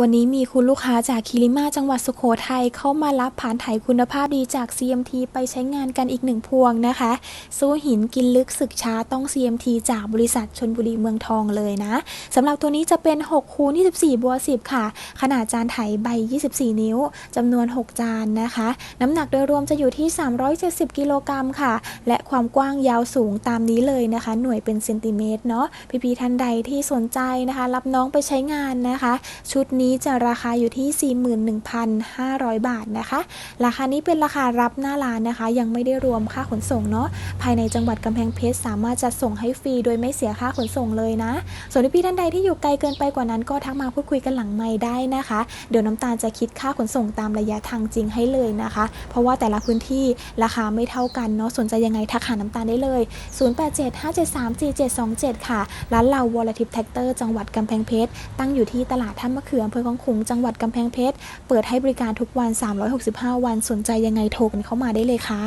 วันนี้มีคุณลูกค้าจากคิริมาจังหวัดสุโขทัยเข้ามารับผ่านไถคุณภาพดีจาก CMT ไปใช้งานกันอีกหนึ่งพวงนะคะ สู้หินกินลึกศึกช้าต้อง CMT จากบริษัทชนบุรีเมืองทองเลยนะสำหรับตัวนี้จะเป็น6คูณ24บัว10 ค่ะ ขนาดจานไถใบ 24 นิ้วจำนวน 6 จานนะคะ น้ำหนักโดยรวมจะอยู่ที่ 370 กิโลกรัมค่ะ และความกว้างยาวสูงตามนี้เลยนะคะ หน่วยเป็นเซนติเมตรเนาะพี่ๆท่านใดที่สนใจนะคะ รับน้องไปใช้งานนะคะ ชุดนี้จะราคาอยู่ที่ 41,500 บาทนะคะ ราคานี้เป็นราคารับหน้าร้านนะคะ ยังไม่ได้รวมค่าขนส่งเนาะภายในจังหวัดกำแพงเพชรสามารถจัดส่งให้ฟรีโดยไม่เสียค่าขนส่งเลยนะ ส่วนพี่ท่านใดที่อยู่ไกลเกินไปกว่านั้นก็ทักมาพูดคุยกันหลังไมค์ได้นะคะ เดี๋ยวน้ำตาลจะคิดค่าขนส่งตามระยะทางจริงให้เลยนะคะ เพราะว่าแต่ละพื้นที่ราคาไม่เท่ากันเนาะสนใจยังไงทักหาน้ำตาลได้เลย 0875734727 ค่ะ ร้านเราวอลทิปแท็กเตอร์จังหวัดกำแพงเพชรตั้งอยู่ที่ตลาดท่ามะเขือเภอของขุงจังหวัดกำแพงเพชร เปิดให้บริการทุกวัน 365 วันสนใจยังไงโทรกันเข้ามาได้เลยค่ะ